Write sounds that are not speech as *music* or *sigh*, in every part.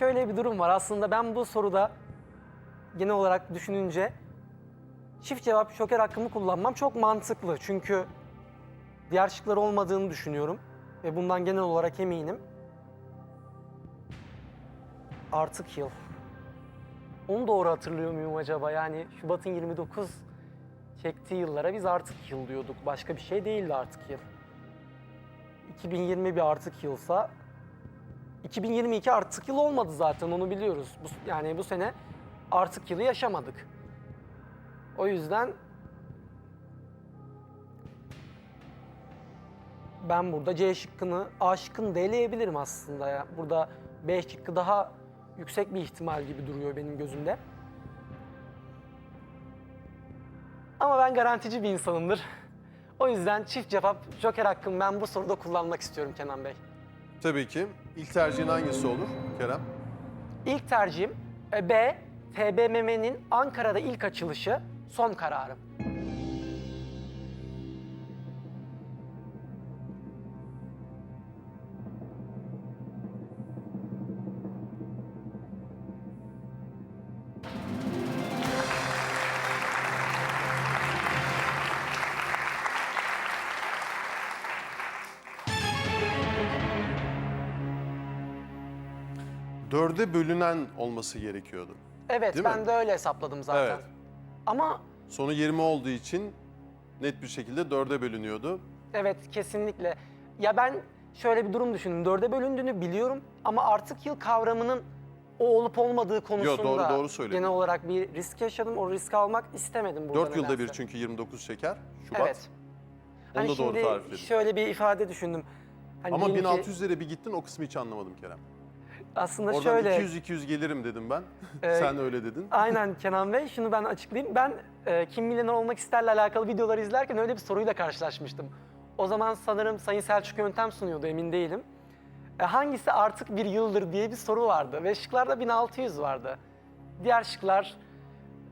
şöyle bir durum var. Aslında ben bu soruda genel olarak düşününce çift cevap şoker hakkımı kullanmam çok mantıklı. Çünkü diğer şıklar olmadığını düşünüyorum. Ve bundan genel olarak eminim. Artık yıl. Onu doğru hatırlıyor muyum acaba? Yani Şubat'ın 29 çektiği yıllara biz artık yıl diyorduk. Başka bir şey değildi artık yıl. 2020 bir artık yılsa 2022 artık yıl olmadı zaten onu biliyoruz. Bu, yani bu sene artık yılı yaşamadık. O yüzden ben burada C şıkkını A şıkkını da aslında ya. Burada B şıkkı daha yüksek bir ihtimal gibi duruyor benim gözümde. Ama ben garantici bir insanımdır. O yüzden çift cevap joker hakkımı ben bu soruda kullanmak istiyorum Kenan Bey. Tabii ki. İlk tercihin hangisi olur Kerem? İlk tercihim e, B. TBMM'nin Ankara'da ilk açılışı son kararım. Dörde bölünen olması gerekiyordu. Evet Değil ben mi? de öyle hesapladım zaten. Evet. Ama Sonu 20 olduğu için net bir şekilde dörde bölünüyordu. evet kesinlikle. Ya ben şöyle bir durum düşündüm. Dörde bölündüğünü biliyorum ama artık yıl kavramının o olup olmadığı konusunda doğru- söyledin. genel olarak bir risk yaşadım. O risk almak istemedim burada 4 yılda bir nedense. çünkü 29 şeker. Şubat. Evet. Onu Hani da doğru şimdi tarifledin. şöyle bir ifade düşündüm. Hani Ama diyelim ki 1600 lira bir gittin o kısmı hiç anlamadım Kerem. Aslında Oradan şöyle 200-200 gelirim dedim ben. Ee, *laughs* Sen öyle dedin. Aynen Kenan Bey. Şunu ben açıklayayım. Ben e, Kim Milyoner Olmak isterle alakalı videoları izlerken öyle bir soruyla karşılaşmıştım. O zaman sanırım Sayın Selçuk Yöntem sunuyordu emin değilim. E, hangisi artık bir yıldır diye bir soru vardı ve şıklarda 1600 vardı. Diğer şıklar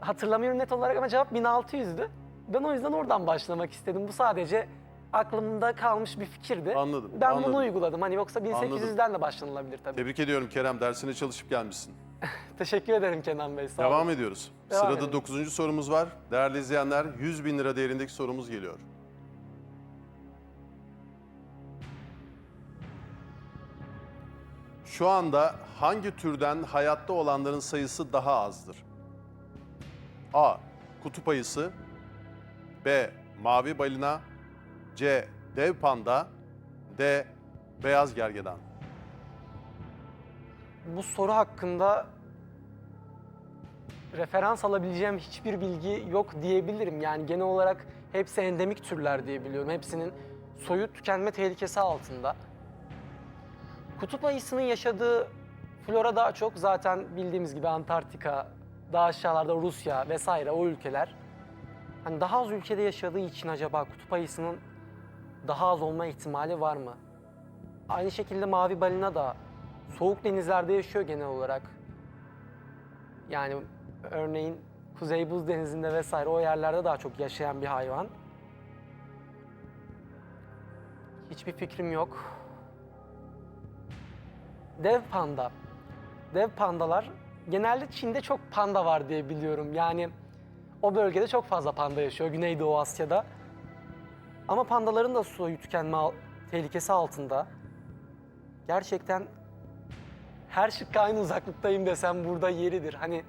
hatırlamıyorum net olarak ama cevap 1600'dü. Ben o yüzden oradan başlamak istedim. Bu sadece aklımda kalmış bir fikirdi. Anladım, Ben anladım. bunu uyguladım. Hani yoksa 1800'den de başlanılabilir tabii. Tebrik ediyorum Kerem. Dersine çalışıp gelmişsin. *laughs* Teşekkür ederim Kenan Bey. Sağ olun. Devam ediyoruz. Devam Sırada edelim. 9. sorumuz var. Değerli izleyenler 100 bin lira değerindeki sorumuz geliyor. Şu anda hangi türden hayatta olanların sayısı daha azdır? A. Kutup ayısı B. Mavi balina C. Dev panda D. Beyaz gergedan bu soru hakkında referans alabileceğim hiçbir bilgi yok diyebilirim. Yani genel olarak hepsi endemik türler diye biliyorum. Hepsinin soyu tükenme tehlikesi altında. Kutup ayısının yaşadığı flora daha çok zaten bildiğimiz gibi Antarktika, daha aşağılarda Rusya vesaire o ülkeler. Hani daha az ülkede yaşadığı için acaba kutup ayısının daha az olma ihtimali var mı? Aynı şekilde mavi balina da soğuk denizlerde yaşıyor genel olarak. Yani örneğin Kuzey Buz Denizi'nde vesaire o yerlerde daha çok yaşayan bir hayvan. Hiçbir fikrim yok. Dev panda. Dev pandalar genelde Çin'de çok panda var diye biliyorum. Yani o bölgede çok fazla panda yaşıyor Güneydoğu Asya'da. Ama pandaların da soyu tükenme tehlikesi altında. Gerçekten her şık aynı uzaklıktayım desem burada yeridir. Hani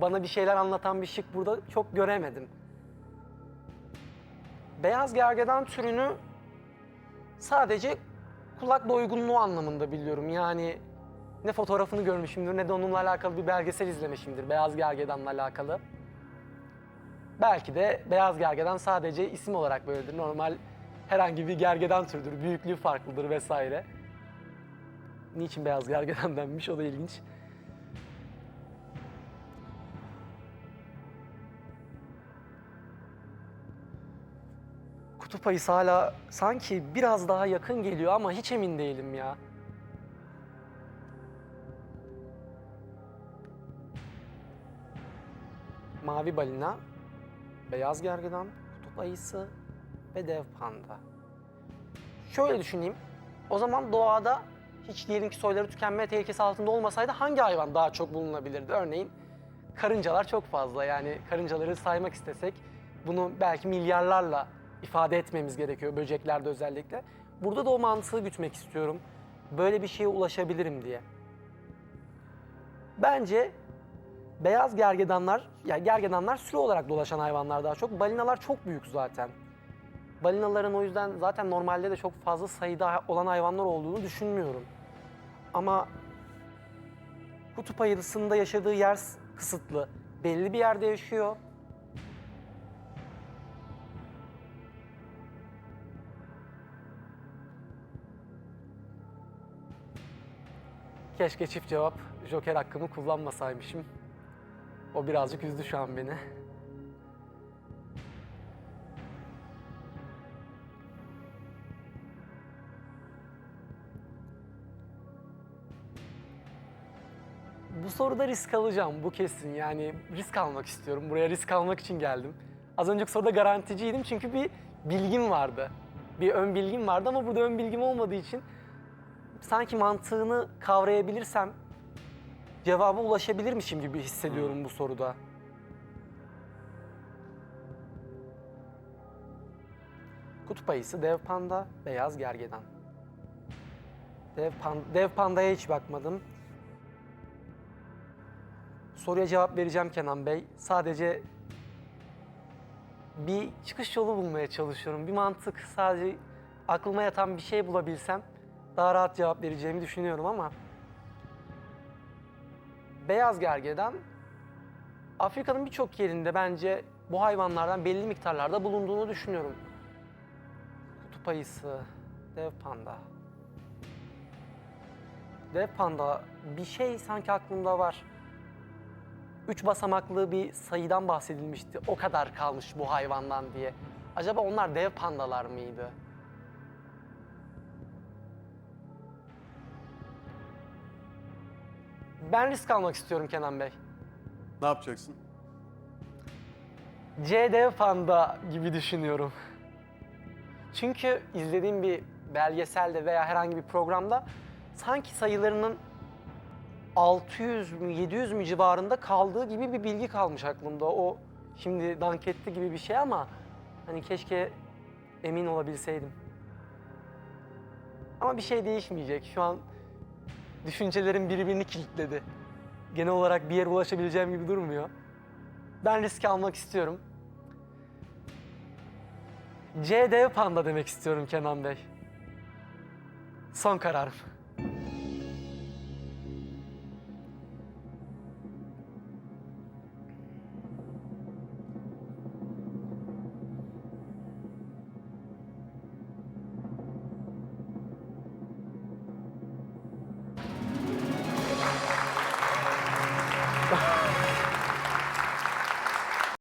bana bir şeyler anlatan bir şık burada çok göremedim. Beyaz gergedan türünü sadece kulak doygunluğu anlamında biliyorum. Yani ne fotoğrafını görmüşümdür ne de onunla alakalı bir belgesel izlemişimdir beyaz gergedanla alakalı. Belki de beyaz gergedan sadece isim olarak böyledir. Normal herhangi bir gergedan türüdür. Büyüklüğü farklıdır vesaire. Niçin beyaz gergedan *laughs* denmiş o da ilginç. Kutup ayısı hala sanki biraz daha yakın geliyor ama hiç emin değilim ya. Mavi balina, beyaz gergedan, kutup ayısı ve dev panda. Şöyle düşüneyim. O zaman doğada hiç diyelim ki soyları tükenme tehlikesi altında olmasaydı hangi hayvan daha çok bulunabilirdi? Örneğin karıncalar çok fazla yani karıncaları saymak istesek bunu belki milyarlarla ifade etmemiz gerekiyor böceklerde özellikle. Burada da o mantığı gütmek istiyorum. Böyle bir şeye ulaşabilirim diye. Bence beyaz gergedanlar, yani gergedanlar sürü olarak dolaşan hayvanlar daha çok. Balinalar çok büyük zaten. Balinaların o yüzden zaten normalde de çok fazla sayıda olan hayvanlar olduğunu düşünmüyorum. Ama kutup ayılısında yaşadığı yer kısıtlı. Belli bir yerde yaşıyor. Keşke çift cevap joker hakkımı kullanmasaymışım. O birazcık üzdü şu an beni. Bu soruda risk alacağım bu kesin. Yani risk almak istiyorum. Buraya risk almak için geldim. Az önceki soruda garanticiydim çünkü bir bilgim vardı. Bir ön bilgim vardı ama burada ön bilgim olmadığı için sanki mantığını kavrayabilirsem cevaba ulaşabilirmişim gibi hissediyorum bu soruda. Kutup ayısı, dev panda, beyaz gergedan. Dev, pan, dev pandaya hiç bakmadım. Soruya cevap vereceğim Kenan Bey. Sadece bir çıkış yolu bulmaya çalışıyorum. Bir mantık, sadece aklıma yatan bir şey bulabilsem daha rahat cevap vereceğimi düşünüyorum ama beyaz gergedan Afrika'nın birçok yerinde bence bu hayvanlardan belli miktarlarda bulunduğunu düşünüyorum. Kutup ayısı, dev panda. Dev panda bir şey sanki aklımda var. Üç basamaklı bir sayıdan bahsedilmişti. O kadar kalmış bu hayvandan diye. Acaba onlar dev pandalar mıydı? Ben risk almak istiyorum Kenan Bey. Ne yapacaksın? C dev panda gibi düşünüyorum. Çünkü izlediğim bir belgeselde veya herhangi bir programda sanki sayılarının 600 mü 700 mü civarında kaldığı gibi bir bilgi kalmış aklımda. O şimdi danketti gibi bir şey ama hani keşke emin olabilseydim. Ama bir şey değişmeyecek. Şu an düşüncelerim birbirini kilitledi. Genel olarak bir yere ulaşabileceğim gibi durmuyor. Ben risk almak istiyorum. C dev panda demek istiyorum Kenan Bey. Son kararım.